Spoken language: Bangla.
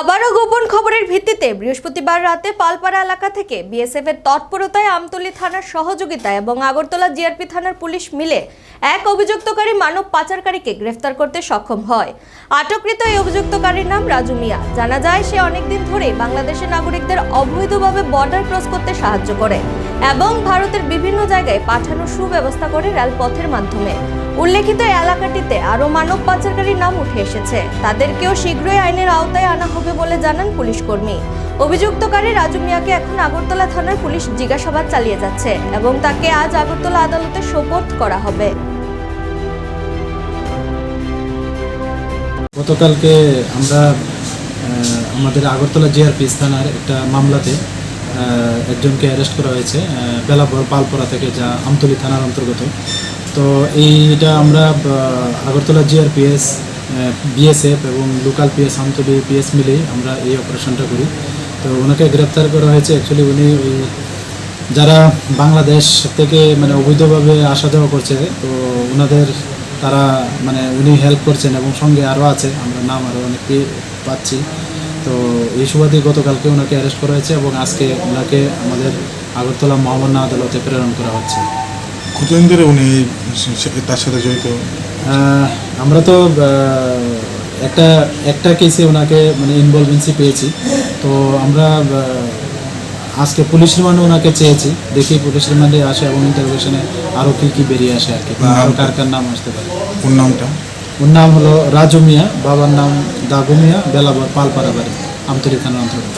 আবারও গোপন খবরের ভিত্তিতে বৃহস্পতিবার রাতে পালপাড়া এলাকা থেকে বিএসএফ এর তৎপরতায় আমতলী থানার সহযোগিতায় এবং আগরতলা জিআরপি থানার পুলিশ মিলে এক অভিযুক্তকারী মানব পাচারকারীকে গ্রেফতার করতে সক্ষম হয়। আটককৃত এই অভিযুক্তকারীর নাম রাজু মিয়া। জানা যায়, সে অনেকদিন ধরে বাংলাদেশের নাগরিকদের অবৈধভাবে বর্ডার ক্রস করতে সাহায্য করে এবং ভারতের বিভিন্ন জায়গায় পাঠানোর সুব্যবস্থা করে রেলপথের মাধ্যমে। উল্লেখিত এলাকাটিতে আরও মানব পাচারকারীর নাম উঠে এসেছে। তাদেরকেও শীঘ্রই আইনের আওতায় আনা হবে বলে জানান পুলিশ কর্মী। অভিযুক্তকারী রাজু মিয়াকে এখন আগরতলা থানার পুলিশ জিজ্ঞাসাবাদ চালিয়ে যাচ্ছে এবং তাকে আজ আগরতলা আদালতে সোপর্দ করা হবে। গতকালকে আমরা আমাদের আগরতলা জিআরপি থানার একটা মামলাতে একজনকে অ্যারেস্ট করা হয়েছে বেলাপুর পালপরা থেকে যা আমতলী থানার অন্তর্গত। তো এইটা আমরা আগরতলা জিআরপিএস বিএসএফ এবং লোকাল পিএস আমতলী পিএস মিলেই আমরা এই অপারেশনটা করি। তো ওনাকে গ্রেপ্তার করা হয়েছে। অ্যাকচুয়ালি উনি ওই যারা বাংলাদেশ থেকে মানে অবৈধভাবে আসা যাওয়া করছে, তো ওনাদের তারা মানে উনি হেল্প করছেন এবং সঙ্গে আরও আছে। আমরা নাম আরও অনেককে পাচ্ছি। তো এই সুবাদে গতকালকে ওনাকে অ্যারেস্ট করা হয়েছে এবং আজকে ওনাকে আমাদের আগরতলা মহামান্য আদালতে প্রেরণ করা হচ্ছে। কতদিন ধরে উনি তার সাথে জড়িত? আমরা তো একটা একটা কেসে ওনাকে মানে ইনভলভেন্সি পেয়েছি। তো আমরা আজকে পুলিশ রিমান্ডে ওনাকে চেয়েছি। দেখি পুলিশ রিমান্ডে আসে এবং ইন্টারভিউশনে আরও কী কী বেরিয়ে আসে আর কি আরও কার কার নাম আসতে পারে। ওর নামটা? ওর নাম হলো রাজু মিয়া বাবার নাম দাগু মিয়া বেলাবর পালপাড়া বাড়ি আমতলী থানার অন্তর্গত।